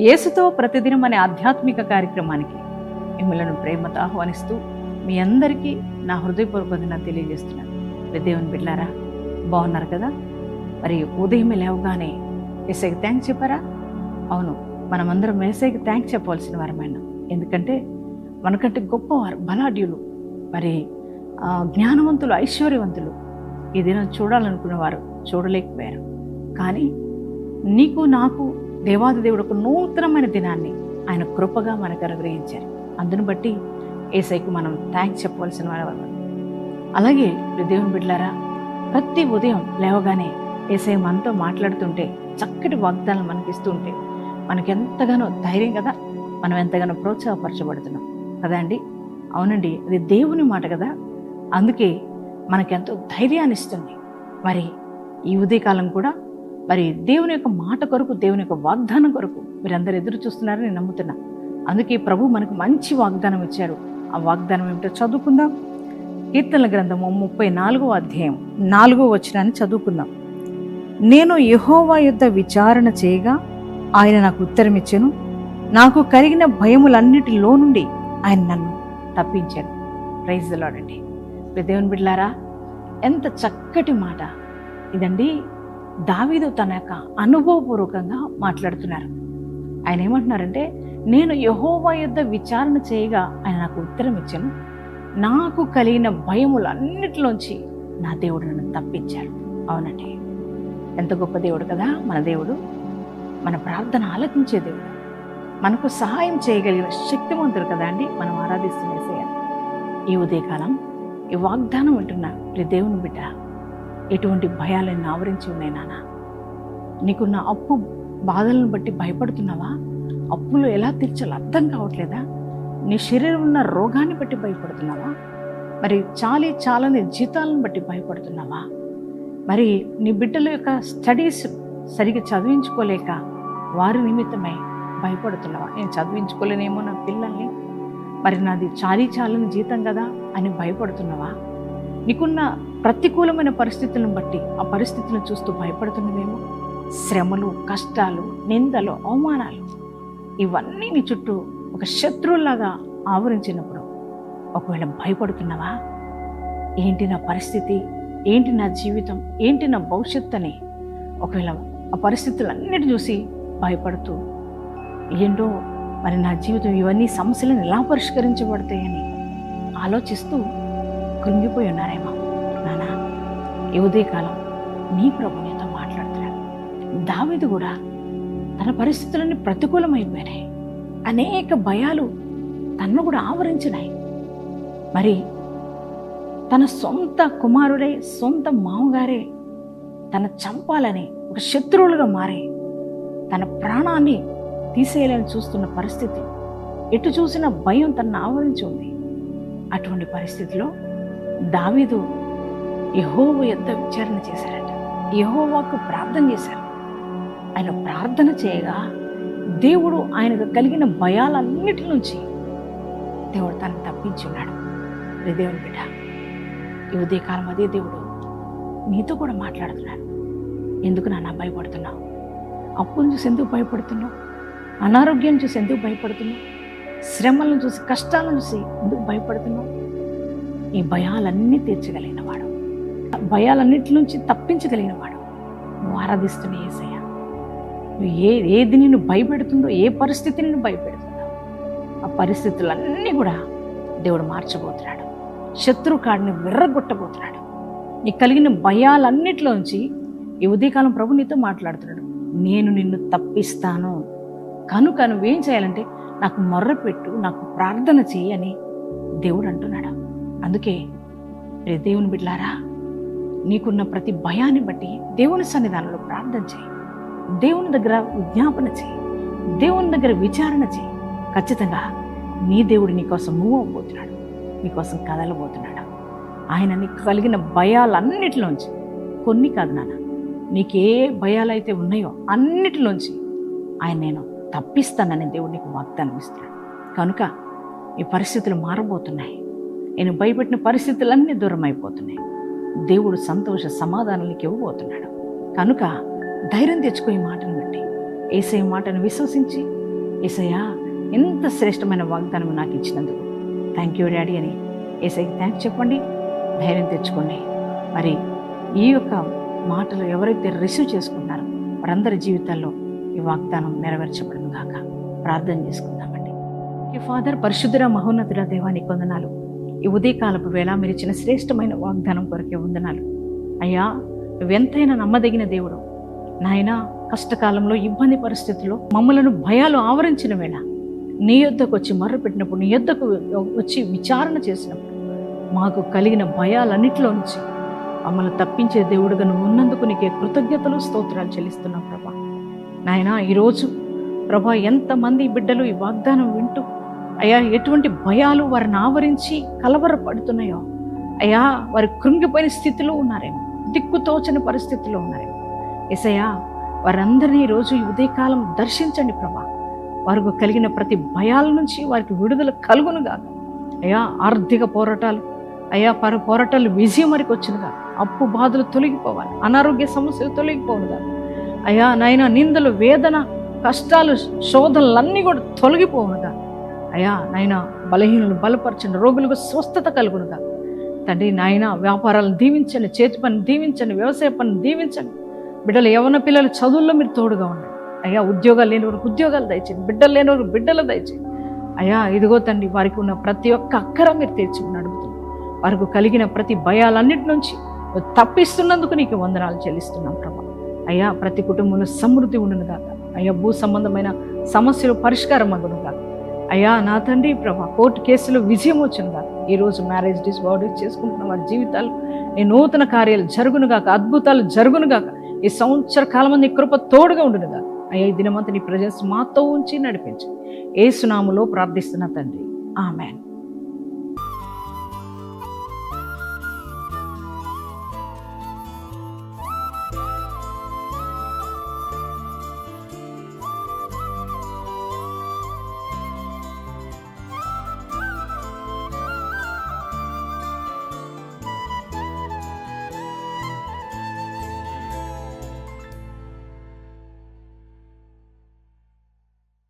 యేసుతో ప్రతిదినం అనే ఆధ్యాత్మిక కార్యక్రమానికి మిమ్మలను ప్రేమతో ఆహ్వానిస్తూ మీ అందరికీ నా హృదయపూర్వకంగా తెలియజేస్తున్నాను. మరి దేవుని బిడ్డారా బాగున్నారు కదా? మరి ఉదయం లేవగానే ఏసైకి థ్యాంక్స్ చెప్పారా? అవును మనమందరం ఏసైకి థ్యాంక్స్ చెప్పవలసిన వారమైన ఎందుకంటే మనకంటే గొప్పవారు బలాఢ్యులు మరి ఆ, జ్ఞానవంతులు ఐశ్వర్యవంతులు ఈ దినం చూడాలనుకునేవారు చూడలేకపోయారు. కానీ నీకు నాకు దేవాది దేవుడు ఒక నూతనమైన దినాన్ని ఆయన కృపగా మనకు అనుగ్రహించారు. అందును బట్టి ఏసైకి మనం థ్యాంక్స్ చెప్పవలసిన వారు అలాగే దేవుని బిడ్డలారా ప్రతి ఉదయం లేవగానే ఏసై మనతో మాట్లాడుతుంటే చక్కటి వాగ్దానాలు మనకిస్తుంటే మనకి ఎంతగానో ధైర్యం కదా? మనం ఎంతగానో ప్రోత్సాహపరచబడుతున్నాం. కదా అండి? అవునండి అది దేవుని మాట కదా? అందుకే మనకెంతో ధైర్యాన్ని ఇస్తుంది మరి ఈ ఉదయకాలం కూడా మరి దేవుని యొక్క మాట కొరకు దేవుని యొక్క వాగ్దానం కొరకు మీరందరూ ఎదురు చూస్తున్నారని నేను నమ్ముతున్నా. అందుకే ప్రభు మనకు మంచి వాగ్దానం ఇచ్చారు. ఆ వాగ్దానం ఏమిటో చదువుకుందాం. కీర్తనల గ్రంథము ముప్పై నాలుగో అధ్యాయం నాలుగో వచనాన్ని చదువుకుందాం. నేను యహోవా యుద్ధ విచారణ చేయగా ఆయన నాకు ఉత్తరం ఇచ్చాను. నాకు కలిగిన భయములన్నిటిలో నుండి ఆయన నన్ను తప్పించాను ప్రైజ్ లాడండి దేవుని బిడ్లారా ఎంత చక్కటి మాట. ఇదండి దావీదు తన యొక్క అనుభవపూర్వకంగా మాట్లాడుతున్నారు. ఆయన ఏమంటున్నారంటే నేను యహోవా యుద్ధ విచారణ చేయగా ఆయన నాకు ఉత్తరం ఇచ్చాను. నాకు కలిగిన భయములన్నిటిలోంచి నా దేవుడు నన్ను తప్పించాడు. అవునండి. ఎంత గొప్ప దేవుడు కదా మన దేవుడు. మన ప్రార్థన ఆలకించే దేవుడు. మనకు సహాయం చేయగలిగిన శక్తివంతుడు కదా అండి మనం ఆరాధిస్తున్న యేసయ్య. ఈ ఉదయకాలం ఈ వాగ్దానం ఉంటున్న ప్రి దేవుని బిడ్డ ఎటువంటి భయాలను ఆవరించి ఉన్నాయి నాన్న నీకున్న అప్పు బాధలను బట్టి భయపడుతున్నావా? అప్పులు ఎలా తీర్చాలో అర్థం కావట్లేదా? నీ శరీరం ఉన్న రోగాన్ని బట్టి భయపడుతున్నావా? మరి చాలి చాలని జీతాలను బట్టి భయపడుతున్నావా? మరి నీ బిడ్డల యొక్క స్టడీస్ సరిగ్గా చదివించుకోలేక వారి నిమిత్తమై భయపడుతున్నావా? నేను చదివించుకోలేనేమో నా పిల్లల్ని. మరి నాది చాలీ చాలని జీతం కదా అని భయపడుతున్నావా? నీకున్న ప్రతికూలమైన పరిస్థితులను బట్టి ఆ పరిస్థితులను చూస్తూ భయపడుతున్నవేమో? శ్రమలు కష్టాలు నిందలు అవమానాలు. ఇవన్నీ నీ చుట్టూ ఒక శత్రువులాగా ఆవరించినప్పుడు ఒకవేళ భయపడుతున్నావా? ఏంటి నా పరిస్థితి? ఏంటి నా జీవితం? ఏంటి నా భవిష్యత్తు అని ఒకవేళ ఆ పరిస్థితులన్నిటి చూసి భయపడుతూ ఏంటో మరి నా జీవితం ఇవన్నీ సమస్యలను ఎలా పరిష్కరించబడతాయని ఆలోచిస్తూ కృంగిపోయి ఉన్నారేమో. నానా ఈ ఉదయకాలం నీ ప్రభు నీతో మాట్లాడుతున్నాడు దావిది కూడా తన పరిస్థితులన్నీ ప్రతికూలమైపోయినాయి. అనేక భయాలు తన్ను కూడా ఆవరించినాయి. మరి తన సొంత కుమారుడే సొంత మామగారే తన చంపాలని ఒక శత్రువులుగా మారి తన ప్రాణాన్ని తీసేయాలని చూస్తున్న పరిస్థితి ఎటు చూసిన భయం తనను ఆవరించి ఉంది. అటువంటి పరిస్థితిలో దావీదు యహోవ యొక్క విచారణ చేశారట. యహోవాకు ప్రార్థన చేశారు. ఆయన ప్రార్థన చేయగా దేవుడు ఆయనకు కలిగిన భయాలన్నిటి నుంచి దేవుడు తను తప్పించున్నాడు రే దేవుని బిడ్డ ఈ ఉదయకాలం అదే దేవుడు నీతో కూడా మాట్లాడుతున్నాడు. ఎందుకు నాన్న భయపడుతున్నావు? అప్పులను చూసి ఎందుకు భయపడుతున్నావు? అనారోగ్యం చూసి ఎందుకు భయపడుతున్నావు? శ్రమలను చూసి కష్టాలను చూసి ఎందుకు భయపడుతున్నావు? ఈ భయాలన్నీ తీర్చగలిగిన వాడు. భయాలన్నిటి నుంచి తప్పించగలిగిన వాడు నువ్వు ఆరాధిస్తున్న ఏసయ్య. నువ్వు ఏ ఏది నిన్ను భయపెడుతుందో ఏ పరిస్థితి నిన్ను భయపెడుతుందో ఆ పరిస్థితులన్నీ కూడా దేవుడు మార్చబోతున్నాడు. శత్రు కాడిని విర్రగొట్టబోతున్నాడు. నీకు కలిగిన భయాలన్నిటిలోంచి ఈ ఉదయకాలం ప్రభు నీతో మాట్లాడుతున్నాడు. నేను నిన్ను తప్పిస్తాను. కనుక నువ్వేం చేయాలంటే నాకు మొర్రపెట్టు నాకు ప్రార్థన చేయి అని దేవుడు అంటున్నాడు. అందుకే రే దేవుని బిడ్లారా నీకున్న ప్రతి భయాన్ని బట్టి దేవుని సన్నిధానంలో ప్రార్థన చేయి. దేవుని దగ్గర విజ్ఞాపన చేయి. దేవుని దగ్గర విచారణ చేయి. ఖచ్చితంగా నీ దేవుడు నీకోసం మూవ్ అవ్వబోతున్నాడు నీకోసం కదలబోతున్నాడు ఆయన నీకు కలిగిన భయాలన్నిటిలోంచి కొన్ని కాదు నాన్న నీకు ఏ భయాలైతే ఉన్నాయో అన్నిటిలోంచి ఆయన నేను తప్పిస్తానని దేవుడు నీకు వాగ్దానం ఇస్తున్నాడు. కనుక ఈ పరిస్థితులు మారబోతున్నాయి. నేను భయపెట్టిన పరిస్థితులన్నీ దూరం అయిపోతున్నాయి దేవుడు సంతోష సమాధానాలకి ఇవ్వబోతున్నాడు. కనుక ధైర్యం తెచ్చుకో ఈ మాటను బట్టి ఏసే మాటను విశ్వసించి ఏసయ్యా ఎంత శ్రేష్టమైన వాగ్దానం నాకు ఇచ్చినందుకు. థ్యాంక్ యూ డాడీ అని ఏసైకి థ్యాంక్స్ చెప్పండి ధైర్యం తెచ్చుకోండి మరి ఈ యొక్క మాటలు ఎవరైతే రిసీవ్ చేసుకున్నారో వారందరి జీవితాల్లో ఈ వాగ్దానం నెరవేర్చబడును గాక. ప్రార్థన చేసుకుందామండి. ఈ ఫాదర్ పరిశుద్ధుర మహోన్నతుల దేవానికి వందనాలు. ఈ ఉదయకాలపు వేళ మీరు ఇచ్చిన శ్రేష్టమైన వాగ్దానం కొరకే వందనాలు. అయ్యా నువ్వెంతైనా నమ్మదగిన దేవుడు. నాయన కష్టకాలంలో ఇబ్బంది పరిస్థితుల్లో మమ్మలను భయాలు ఆవరించిన వేళ నీ యొద్దకు వచ్చి మర్రపెట్టినప్పుడు నీ యొద్దకు వచ్చి విచారణ చేసినప్పుడు మాకు కలిగిన భయాలన్నింటిలో నుంచి మమ్మల్ని తప్పించే దేవుడుగా నువ్వు ఉన్నందుకు నీకే కృతజ్ఞతలు స్తోత్రాలు చెల్లిస్తున్నాం ప్రభా. నాయన ఈరోజు ప్రభా ఎంతమంది బిడ్డలు ఈ వాగ్దానం వింటూ అయ్యా ఎటువంటి భయాలు వారిని ఆవరించి కలవరపడుతున్నాయో. అయ్యా వారి కృంగిపోయిన స్థితిలో ఉన్నారేమో దిక్కుతోచని పరిస్థితిలో ఉన్నారేమో. ఎసయ్యా వారందరినీ ఈరోజు ఈ ఉదయకాలం దర్శించండి ప్రభా. వారికి కలిగిన ప్రతి భయాల నుంచి వారికి విడుదల కలుగునుగా అయ్యా ఆర్థిక పోరాటాలు అయ్యా పర పోరాటాలు విజయం వరకు వచ్చినగా అప్పు బాధలు తొలగిపోవాలి అనారోగ్య సమస్యలు తొలగిపోనుగా అయ్యా నాయన నిందలు వేదన కష్టాలు శోధనలన్నీ కూడా తొలగిపోవునుగా అయ్యా నాయన బలహీనులు బలపరచండి రోగులకు స్వస్థత కలుగునుగా. తండ్రి నాయన వ్యాపారాలను దీవించండి చేతి పని దీవించండి వ్యవసాయ పని దీవించండి. బిడ్డలు యవన పిల్లలు చదువుల్లో మీరు తోడుగా ఉండండి. అయ్యా ఉద్యోగాలు లేని వారికి ఉద్యోగాలు దయచేయండి బిడ్డలు లేని వారికి బిడ్డలు దయచేయండి. అయ్యా ఇదిగో తండ్రి వారికి ఉన్న ప్రతి ఒక్క అక్కర మీరు తీర్చుకుని నడుపుతుంది వారికి కలిగిన ప్రతి భయాలన్నిటి నుంచి తప్పిస్తున్నందుకు నీకు వందనాలు చెల్లిస్తున్నాం ప్రభా. అయ్యా ప్రతి కుటుంబంలో సమృద్ధి ఉండును కాక అయ్యా భూ సంబంధమైన సమస్యలు పరిష్కారం అగును కాక అయ్యా నా తండ్రి ప్రభా కోర్టు కేసులో విజయం వచ్చిందా ఈరోజు మ్యారేజ్ డిస్బార్డర్ చేసుకుంటున్న వారి జీవితాలు నీ నూతన కార్యాలు జరుగునుగాక అద్భుతాలు జరుగునుగాక ఈ సంవత్సర కాలం నీ కృప తోడుగా ఉండునుగా. అయ్యా ఈ దినమంతా నీ ప్రజెన్స్ మాతో ఉంచి నడిపించు. ఏ సునాములో ప్రార్థిస్తున్న తండ్రి. ఆమెన్.